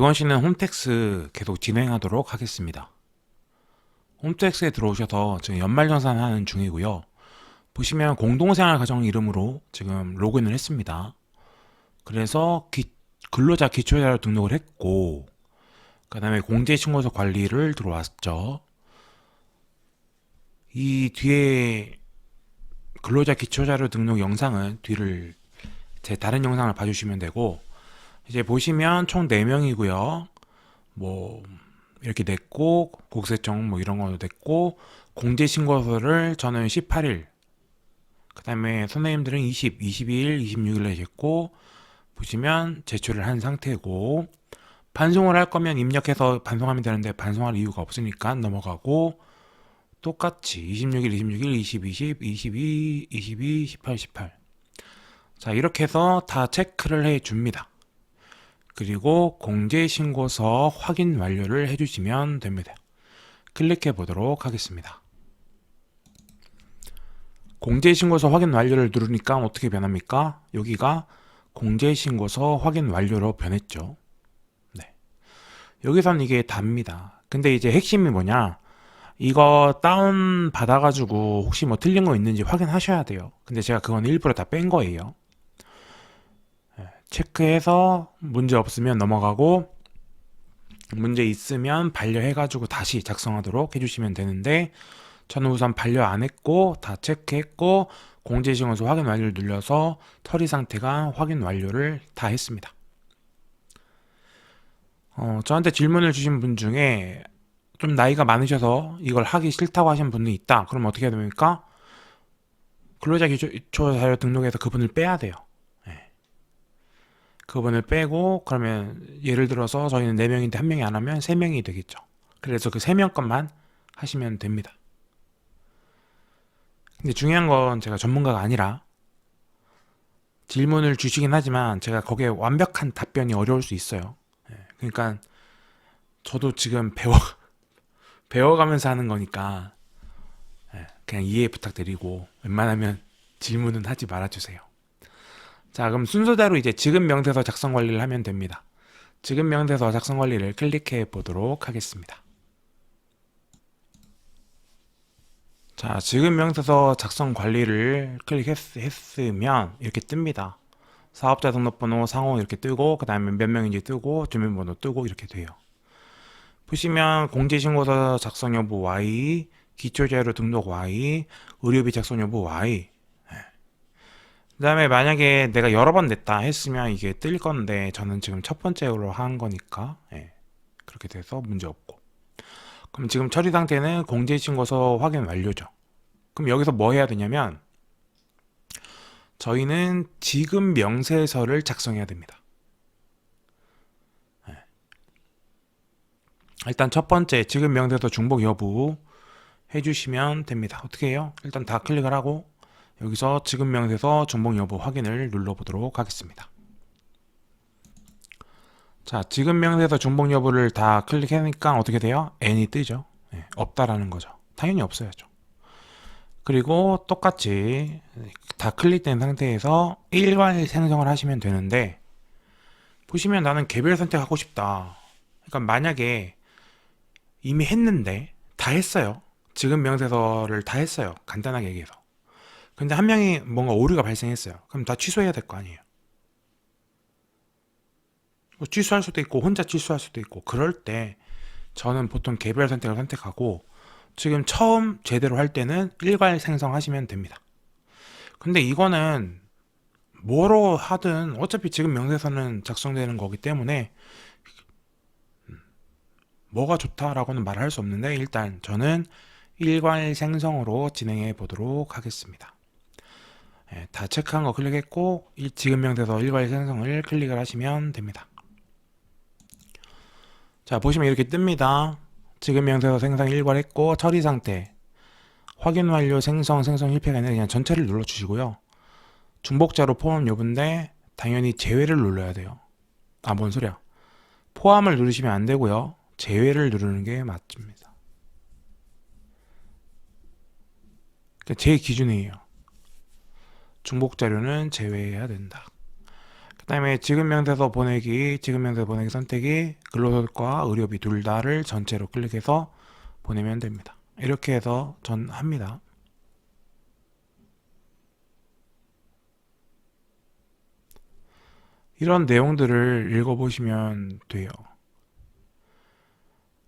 이원 씨는 홈택스 계속 진행하도록 하겠습니다. 홈택스에 들어오셔서 지금 연말정산 하는 중이고요. 보시면 공동생활 가정 이름으로 지금 로그인을 했습니다. 그래서 기- 근로자 기초자료 등록을 했고, 그 다음에 공제신고서 관리를 들어왔죠. 이 뒤에 근로자 기초자료 등록 영상은 뒤를 제 다른 영상을 봐주시면 되고, 이제 보시면 총 4명이고요. 뭐 이렇게 냈고 국세청 뭐 이런 거 냈고 공제 신고서를 저는 18일 그 다음에 선생님들은 20, 22일, 26일 내셨고 보시면 제출을 한 상태고 반송을 할 거면 입력해서 반송하면 되는데 반송할 이유가 없으니까 넘어가고 똑같이 26일, 26일, 20, 20, 22, 22, 18, 18. 자, 이렇게 해서 다 체크를 해 줍니다. 그리고 공제신고서 확인 완료를 해주시면 됩니다. 클릭해 보도록 하겠습니다. 공제신고서 확인 완료를 누르니까 어떻게 변합니까? 여기가 공제신고서 확인 완료로 변했죠. 네. 여기선 이게 답니다. 근데 이제 핵심이 뭐냐? 이거 다운 받아가지고 혹시 뭐 틀린 거 있는지 확인하셔야 돼요. 근데 제가 그건 일부러 다 뺀 거예요. 체크해서 문제 없으면 넘어가고 문제 있으면 반려해가지고 다시 작성하도록 해주시면 되는데 저는 우선 반려 안 했고 다 체크했고 공제신고서 확인 완료를 눌러서 처리 상태가 확인 완료를 다 했습니다. 어, 저한테 질문을 주신 분 중에 좀 나이가 많으셔서 이걸 하기 싫다고 하신 분이 있다. 그럼 어떻게 해야 됩니까? 근로자 기초 자료 등록에서 그분을 빼야 돼요. 그분을 빼고 그러면 예를 들어서 저희는 4명인데 한 명이 안 하면 3명이 되겠죠. 그래서 그 3명 것만 하시면 됩니다. 근데 중요한 건 제가 전문가가 아니라 질문을 주시긴 하지만 제가 거기에 완벽한 답변이 어려울 수 있어요. 예, 그러니까 저도 지금 배워 배워가면서 하는 거니까 예, 그냥 이해 부탁드리고 웬만하면 질문은 하지 말아주세요. 자, 그럼 순서대로 이제 지금 명세서 작성 관리를 하면 됩니다. 지금 명세서 작성 관리를 클릭해 보도록 하겠습니다. 자, 지금 명세서 작성 관리를 클릭했으면 이렇게 뜹니다. 사업자 등록번호 상호 이렇게 뜨고 그 다음에 몇 명인지 뜨고 주민번호 뜨고 이렇게 돼요. 보시면 공제신고서 작성 여부 Y, 기초자료 등록 Y, 의료비 작성 여부 Y, 그 다음에 만약에 내가 여러 번 냈다 했으면 이게 뜰 건데 저는 지금 첫 번째로 한 거니까 예, 그렇게 돼서 문제 없고 그럼 지금 처리 상태는 공제 신고서 확인 완료죠 그럼 여기서 뭐 해야 되냐면 저희는 지금 명세서를 작성해야 됩니다 예. 일단 첫 번째 지금 명세서 중복 여부 해주시면 됩니다 어떻게 해요? 일단 다 클릭을 하고 여기서 지금 명세서 정복 여부 확인을 눌러보도록 하겠습니다. 자, 지금 명세서 중복 여부를 다 클릭하니까 어떻게 돼요? n이 뜨죠. 네, 없다라는 거죠. 당연히 없어야죠. 그리고 똑같이 다 클릭된 상태에서 일괄 생성을 하시면 되는데 보시면 나는 개별 선택하고 싶다. 그러니까 만약에 이미 했는데 다 했어요. 지금 명세서를 다 했어요. 간단하게 얘기해서. 근데 한 명이 뭔가 오류가 발생했어요. 그럼 다 취소해야 될 거 아니에요. 뭐 취소할 수도 있고 혼자 취소할 수도 있고 그럴 때 저는 보통 개별 선택을 선택하고 지금 처음 제대로 할 때는 일괄 생성하시면 됩니다. 근데 이거는 뭐로 하든 어차피 지금 명세서는 작성되는 거기 때문에 뭐가 좋다라고는 말할 수 없는데 일단 저는 일괄 생성으로 진행해 보도록 하겠습니다. 예, 다 체크한 거 클릭했고 지금 명세서 일괄 생성을 클릭을 하시면 됩니다. 자 보시면 이렇게 뜹니다. 지금 명세서 생성 일괄했고 처리 상태 확인 완료 생성 생성 실패가 아니라 그냥 전체를 눌러주시고요. 중복자로 포함 여부인데 당연히 제외를 눌러야 돼요. 아 뭔 소리야? 포함을 누르시면 안 되고요. 제외를 누르는 게 맞습니다. 제 기준이에요. 중복 자료는 제외해야 된다. 그 그다음에 지급 명세서 보내기, 지급 명세서 보내기 선택이 근로소득과 의료비 둘 다를 전체로 클릭해서 보내면 됩니다. 이렇게 해서 전 합니다. 이런 내용들을 읽어보시면 돼요.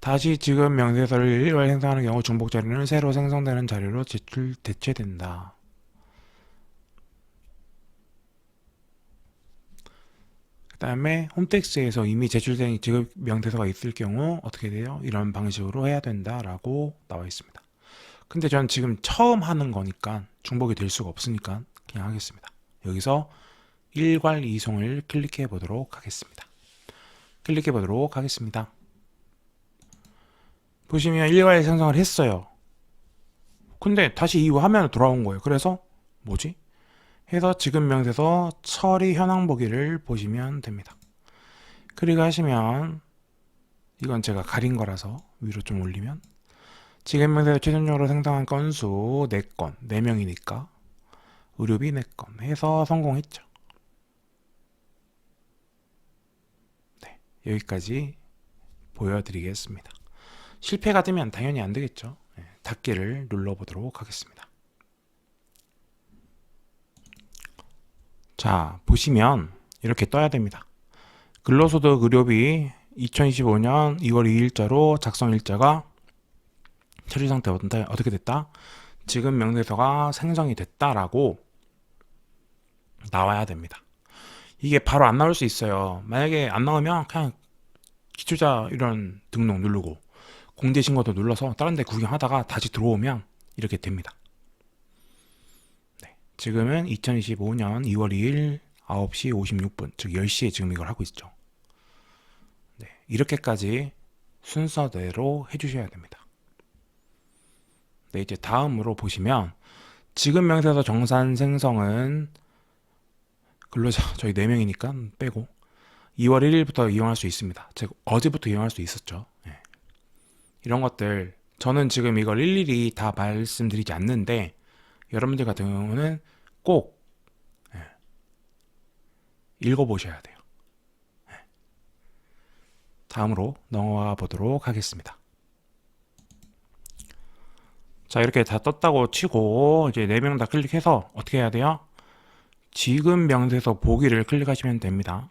다시 지급 명세서를 일괄 생성하는 경우 중복 자료는 새로 생성되는 자료로 제출 대체된다. 그다음에 홈택스에서 이미 제출된 지급 명세서가 있을 경우 어떻게 돼요? 이런 방식으로 해야 된다라고 나와 있습니다. 근데 전 지금 처음 하는 거니까 중복이 될 수가 없으니까 그냥 하겠습니다. 여기서 일괄 이송을 클릭해 보도록 하겠습니다. 클릭해 보도록 하겠습니다. 보시면 일괄 생성을 했어요. 근데 다시 이 화면으로 돌아온 거예요. 그래서 뭐지? 해서 지금 명세서 처리 현황 보기를 보시면 됩니다. 클릭 하시면 이건 제가 가린 거라서 위로 좀 올리면 지금 명세서 최종적으로 생성한 건수 4건, 4명이니까 의료비 4건 해서 성공했죠. 네, 여기까지 보여드리겠습니다. 실패가 되면 당연히 안 되겠죠. 네, 닫기를 눌러보도록 하겠습니다. 자, 보시면 이렇게 떠야 됩니다. 근로소득 의료비 2025년 2월 2일자로 작성 일자가 처리 상태 어떻게 됐다? 지금 명세서가 생성이 됐다라고 나와야 됩니다. 이게 바로 안 나올 수 있어요. 만약에 안 나오면 그냥 기초자 이런 등록 누르고 공제신고도 눌러서 다른 데 구경하다가 다시 들어오면 이렇게 됩니다. 네, 지금은 2025년 2월 2일 9시 56분, 즉 10시에 지금 이걸 하고 있죠. 네, 이렇게까지 순서대로 해주셔야 됩니다. 네, 이제 다음으로 보시면 지금 명세서 정산 생성은 근로자 저희 4명이니까 빼고 2월 1일부터 이용할 수 있습니다. 즉 어제부터 이용할 수 있었죠. 네. 이런 것들 저는 지금 이걸 일일이 다 말씀드리지 않는데 여러분들 같은 경우는 꼭 예, 읽어보셔야 돼요. 예. 다음으로 넘어가 보도록 하겠습니다. 자 이렇게 다 떴다고 치고 이제 4명 다 클릭해서 어떻게 해야 돼요? 지금 명세서 보기를 클릭하시면 됩니다.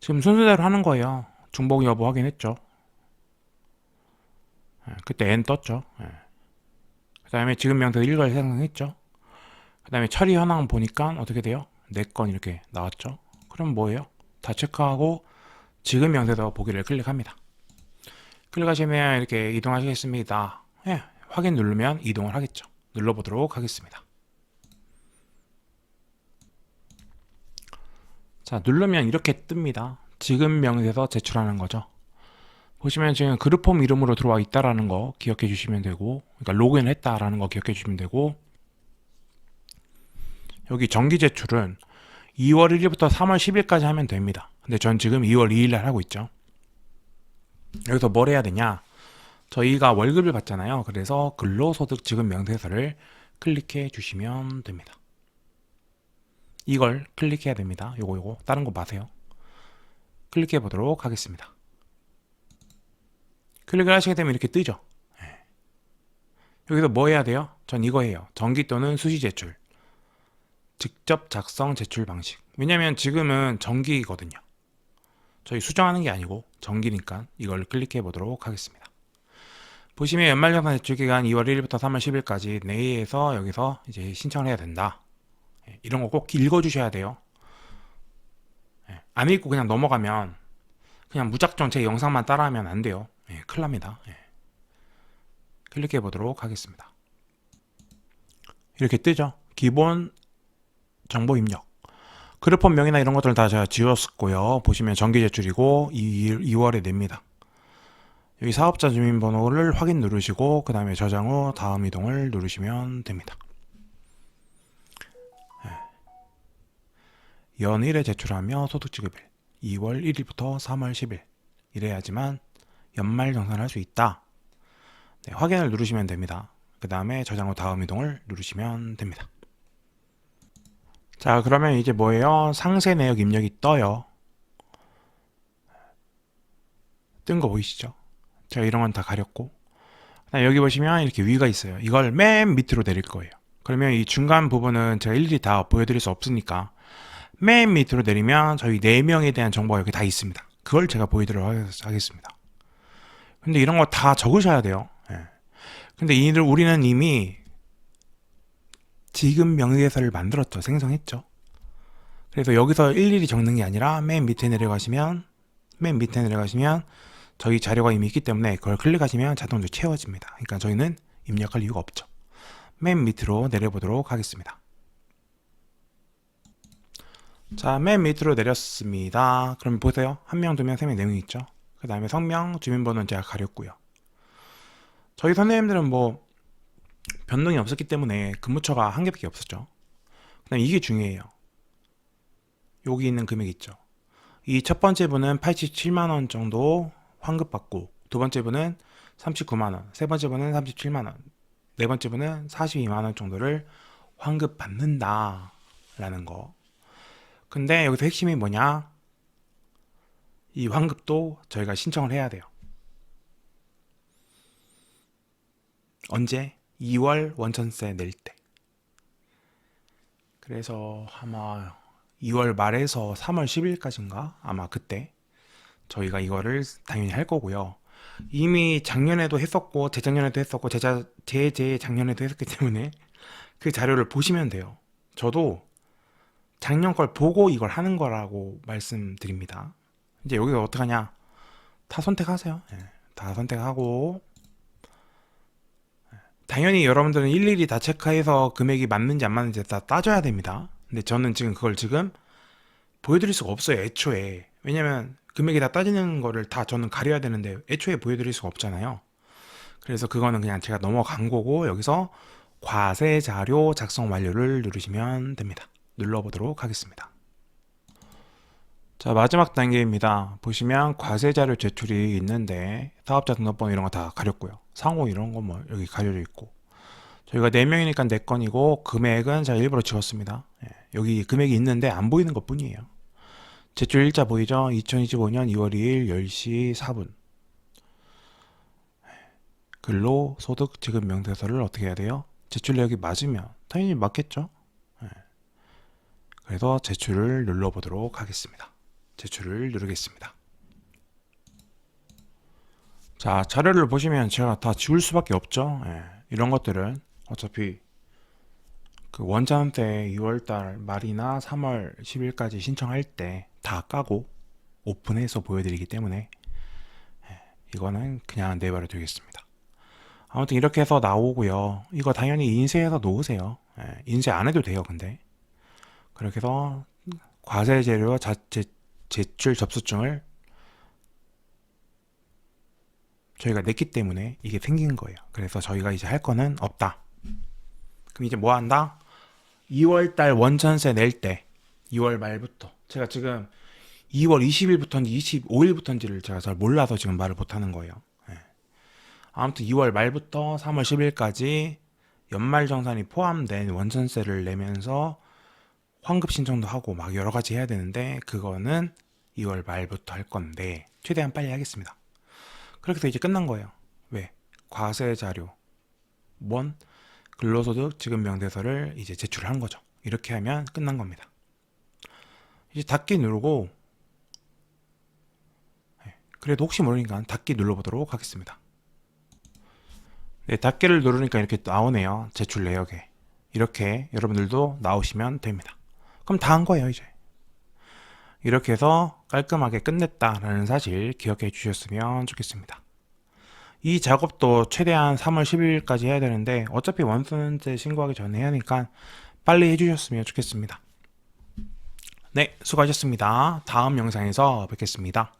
지금 순서대로 하는 거예요. 중복 여부 확인했죠. 예, 그때 N 떴죠. 그 다음에 지금 명세서 일괄 생성했죠. 그 다음에 처리 현황 보니까 어떻게 돼요? 4건 이렇게 나왔죠. 그럼 뭐예요? 다 체크하고 지금 명세서 보기를 클릭합니다. 클릭하시면 이렇게 이동하시겠습니다. 예, 확인 누르면 이동을 하겠죠. 눌러보도록 하겠습니다. 자, 누르면 이렇게 뜹니다. 지금 명세서 제출하는 거죠. 보시면 지금 그룹폼 이름으로 들어와 있다라는 거 기억해 주시면 되고, 그러니까 로그인 했다라는 거 기억해 주시면 되고, 여기 정기 제출은 2월 1일부터 3월 10일까지 하면 됩니다. 근데 전 지금 2월 2일 날 하고 있죠. 여기서 뭘 해야 되냐? 저희가 월급을 받잖아요. 그래서 근로소득 지급 명세서를 클릭해 주시면 됩니다. 이걸 클릭해야 됩니다. 요거 요거 다른 거 마세요. 클릭해 보도록 하겠습니다. 클릭을 하시게 되면 이렇게 뜨죠. 예. 여기서 뭐 해야 돼요? 전 이거 해요. 정기 또는 수시 제출. 직접 작성 제출 방식. 왜냐면 지금은 정기거든요. 저희 수정하는 게 아니고 정기니까 이걸 클릭해 보도록 하겠습니다. 보시면 연말정산 제출 기간 2월 1일부터 3월 10일까지 내에서 여기서 이제 신청을 해야 된다. 예, 이런 거 꼭 읽어 주셔야 돼요. 예, 안 읽고 그냥 넘어가면 그냥 무작정 제 영상만 따라하면 안 돼요. 예, 큰일 납니다. 예. 클릭해 보도록 하겠습니다. 이렇게 뜨죠. 기본 정보 입력. 그룹폰 명이나 이런 것들 다 제가 지웠고요. 보시면 정기 제출이고 2, 2월에 냅니다. 여기 사업자 주민번호를 확인 누르시고 그 다음에 저장 후 다음 이동을 누르시면 됩니다. 연일에 제출하며 소득지급일 2월 1일부터 3월 10일 이래야지만 연말 정산할 수 있다. 네, 확인을 누르시면 됩니다. 그 다음에 저장 후 다음 이동을 누르시면 됩니다. 자, 그러면 이제 뭐예요? 상세 내역 입력이 떠요. 뜬 거 보이시죠? 제가 이런 건 다 가렸고. 여기 보시면 이렇게 위가 있어요. 이걸 맨 밑으로 내릴 거예요. 그러면 이 중간 부분은 제가 일일이 다 보여드릴 수 없으니까 맨 밑으로 내리면 저희 4명에 대한 정보가 여기 다 있습니다. 그걸 제가 보여드리도록 하겠- 하겠습니다. 근데 이런 거 다 적으셔야 돼요. 예. 근데 이를 우리는 이미 지금 명예서를 만들었죠. 생성했죠. 그래서 여기서 일일이 적는 게 아니라 맨 밑에 내려가시면 맨 밑에 내려가시면 저희 자료가 이미 있기 때문에 그걸 클릭하시면 자동으로 채워집니다. 그러니까 저희는 입력할 이유가 없죠. 맨 밑으로 내려보도록 하겠습니다. 자, 맨 밑으로 내렸습니다. 그럼 보세요. 한 명, 두 명, 세 명 내용이 있죠. 그 다음에 성명, 주민번호는 제가 가렸고요. 저희 선생님들은 뭐 변동이 없었기 때문에 근무처가 한 개밖에 없었죠. 그다음 이게 중요해요. 여기 있는 금액 있죠. 이 첫 번째 분은 87만 원 정도 환급 받고 두 번째 분은 39만 원, 세 번째 분은 37만 원, 네 번째 분은 42만 원 정도를 환급 받는다라는 거. 근데 여기서 핵심이 뭐냐? 이 환급도 저희가 신청을 해야 돼요. 언제? 2월 원천세 낼 때. 그래서 아마 2월 말에서 3월 10일까지인가? 아마 그때 저희가 이거를 당연히 할 거고요. 이미 작년에도 했었고 재작년에도 했었고 제자 제제 작년에도 했었기 때문에 그 자료를 보시면 돼요. 저도 작년 걸 보고 이걸 하는 거라고 말씀드립니다. 이제 여기서 어떻게 하냐? 다 선택하세요. 예, 다 선택하고 당연히 여러분들은 일일이 다 체크해서 금액이 맞는지 안 맞는지 다 따져야 됩니다. 근데 저는 지금 그걸 지금 보여드릴 수가 없어요. 애초에 왜냐면 금액이 다 따지는 거를 다 저는 가려야 되는데 애초에 보여드릴 수가 없잖아요. 그래서 그거는 그냥 제가 넘어간 거고 여기서 과세 자료 작성 완료를 누르시면 됩니다. 눌러보도록 하겠습니다. 자 마지막 단계입니다. 보시면 과세 자료 제출이 있는데 사업자 등록번호 이런 거 다 가렸고요. 상호 이런 거 뭐 여기 가려져 있고 저희가 4명이니까 4건이고 금액은 제가 일부러 지웠습니다. 예, 여기 금액이 있는데 안 보이는 것 뿐이에요. 제출 일자 보이죠? 2025년 2월 2일 10시 4분 근로 소득 지급 명세서를 어떻게 해야 돼요? 제출 내역이 맞으면 당연히 맞겠죠? 예. 그래서 제출을 눌러보도록 하겠습니다. 제출을 누르겠습니다. 자, 자료를 보시면 제가 다 지울 수밖에 없죠. 예, 이런 것들은 어차피 그 원전 때 2월달 말이나 3월 10일까지 신청할 때 다 까고 오픈해서 보여드리기 때문에 예, 이거는 그냥 내버려 두겠습니다. 아무튼 이렇게 해서 나오고요. 이거 당연히 인쇄해서 놓으세요. 예, 인쇄 안 해도 돼요, 근데. 그렇게 해서 과세 재료 자체 제출 접수증을 저희가 냈기 때문에 이게 생긴 거예요. 그래서 저희가 이제 할 거는 없다. 그럼 이제 뭐 한다? 2월 달 원천세 낼 때 2월 말부터 제가 지금 2월 20일부터인지 25일부터인지를 제가 잘 몰라서 지금 말을 못 하는 거예요. 예. 아무튼 2월 말부터 3월 10일까지 연말 정산이 포함된 원천세를 내면서 환급 신청도 하고 막 여러 가지 해야 되는데 그거는 2월 말부터 할 건데 최대한 빨리 하겠습니다. 그렇게 해서 이제 끝난 거예요. 왜? 과세 자료, 원, 근로소득 지급 명대서를 이제 제출한 거죠. 이렇게 하면 끝난 겁니다. 이제 닫기 누르고 네, 그래도 혹시 모르니까 닫기 눌러보도록 하겠습니다. 네, 닫기를 누르니까 이렇게 나오네요. 제출 내역에. 이렇게 여러분들도 나오시면 됩니다. 그럼 다 한 거예요, 이제. 이렇게 해서 깔끔하게 끝냈다라는 사실 기억해 주셨으면 좋겠습니다. 이 작업도 최대한 3월 10일까지 해야 되는데 어차피 원순제 신고하기 전에 해야 하니까 빨리 해주셨으면 좋겠습니다. 네, 수고하셨습니다. 다음 영상에서 뵙겠습니다.